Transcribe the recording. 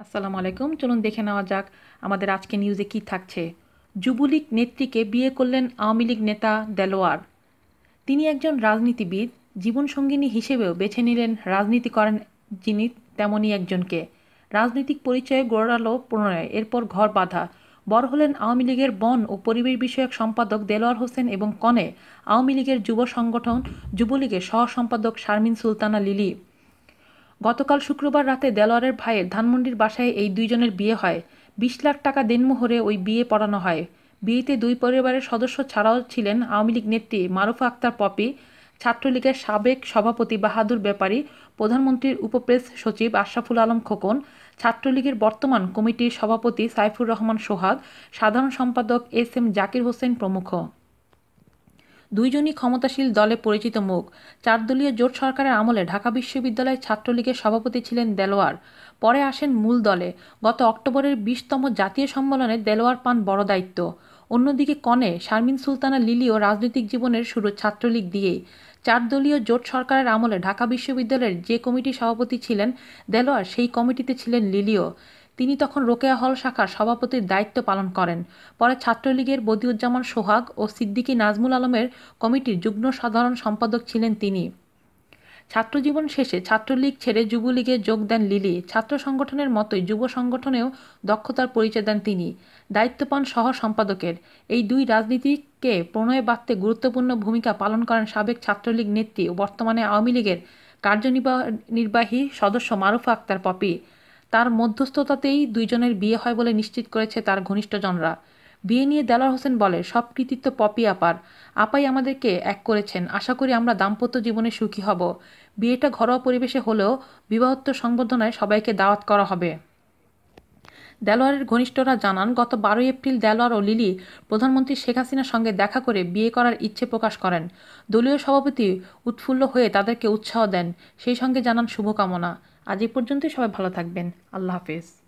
আসসালামু আলাইকুম। চলুন দেখে নেওয়া যাক আমাদের আজকে নিউজে কি থাকছে। যুবলীগ নেত্রীকে বিয়ে করলেন আওয়ামী লীগ নেতা দেলোয়ার। তিনি একজন রাজনীতিবিদ, জীবনসঙ্গিনী হিসেবেও বেছে নিলেন রাজনীতি করেন যিনি তেমনই একজনকে। রাজনৈতিক পরিচয়ে গড়ালো পুনরায় এরপর ঘর বাঁধা। বড় হলেন আওয়ামী লীগের বন ও পরিবেশ বিষয়ক সম্পাদক দেলোয়ার হোসেন এবং কনে আওয়ামী লীগের যুব সংগঠন যুবলীগের সহ সম্পাদক শারমিন সুলতানা লিলি। গতকাল শুক্রবার রাতে দেলোয়ারের ভাইয়ের ধানমন্ডির বাসায় এই দুইজনের বিয়ে হয়। বিশ লাখ টাকা দেনমোহরে ওই বিয়ে পড়ানো হয়। বিয়েতে দুই পরিবারের সদস্য ছাড়াও ছিলেন আওয়ামী লীগ নেত্রী মারুফা আক্তার পপি, ছাত্রলীগের সাবেক সভাপতি বাহাদুর ব্যাপারী, প্রধানমন্ত্রীর উপপ্রেস সচিব আশরাফুল আলম খোকন, ছাত্রলীগের বর্তমান কমিটির সভাপতি সাইফুর রহমান সোহাগ, সাধারণ সম্পাদক এস এম জাকির হোসেন প্রমুখ। দুইজনই ক্ষমতাশীল দলে পরিচিত মুখ। চারদলীয় জোট সরকারের আমলে ঢাকা বিশ্ববিদ্যালয় ছাত্রলীগের সভাপতি ছিলেন দেলোয়ার। পরে আসেন মূল দলে। গত অক্টোবরের বিশতম জাতীয় সম্মেলনে দেলোয়ার পান বড় দায়িত্ব। অন্যদিকে কনে, শারমিন সুলতানা লিলিও রাজনৈতিক জীবনের শুরু ছাত্রলীগ দিয়েই। চার দলীয় জোট সরকারের আমলে ঢাকা বিশ্ববিদ্যালয়ের যে কমিটির সভাপতি ছিলেন দেলোয়ার, সেই কমিটিতে ছিলেন লিলিও। তিনি তখন রোকেয়া হল শাখার সভাপতির দায়িত্ব পালন করেন। পরে ছাত্রলীগের বদিউজ্জামান সোহাগ ও সিদ্দিকী নাজমুল আলমের কমিটির যুগ্ম সাধারণ সম্পাদক ছিলেন তিনি। ছাত্রজীবন শেষে ছাত্রলীগ ছেড়ে যুবলীগে যোগ দেন লিলি। ছাত্র সংগঠনের মতোই যুব সংগঠনেও দক্ষতার পরিচয় দেন তিনি। দায়িত্ব পান সহ সম্পাদকের। এই দুই রাজনীতিকে প্রণয়ে বাঁধতে গুরুত্বপূর্ণ ভূমিকা পালন করেন সাবেক ছাত্রলীগ নেত্রী ও বর্তমানে আওয়ামী লীগের কার্যনির্বাহী সদস্য মারুফা আক্তার পপি। তার মধ্যস্থতাতেই দুইজনের বিয়ে হয় বলে নিশ্চিত করেছে তার ঘনিষ্ঠজনরা। বিয়ে নিয়ে দেলার হোসেন বলে, সব কৃতিত্ব পপি আপার। আপাই আমাদেরকে এক করেছেন। আশা করি আমরা দাম্পত্য জীবনে সুখী হব। বিয়েটা ঘরোয়া পরিবেশে হলেও বিবাহোত্তর সংবর্ধনায় সবাইকে দাওয়াত করা হবে। দেলোয়ারের ঘনিষ্ঠরা জানান, গত বারোই এপ্রিল দেলোয়ার ও লিলি প্রধানমন্ত্রী শেখ হাসিনার সঙ্গে দেখা করে বিয়ে করার ইচ্ছে প্রকাশ করেন। দলীয় সভাপতি উৎফুল্ল হয়ে তাদেরকে উৎসাহ দেন। সেই সঙ্গে জানান শুভকামনা। আজ এ পর্যন্তই, সবাই ভালো থাকবেন। আল্লাহ হাফেজ।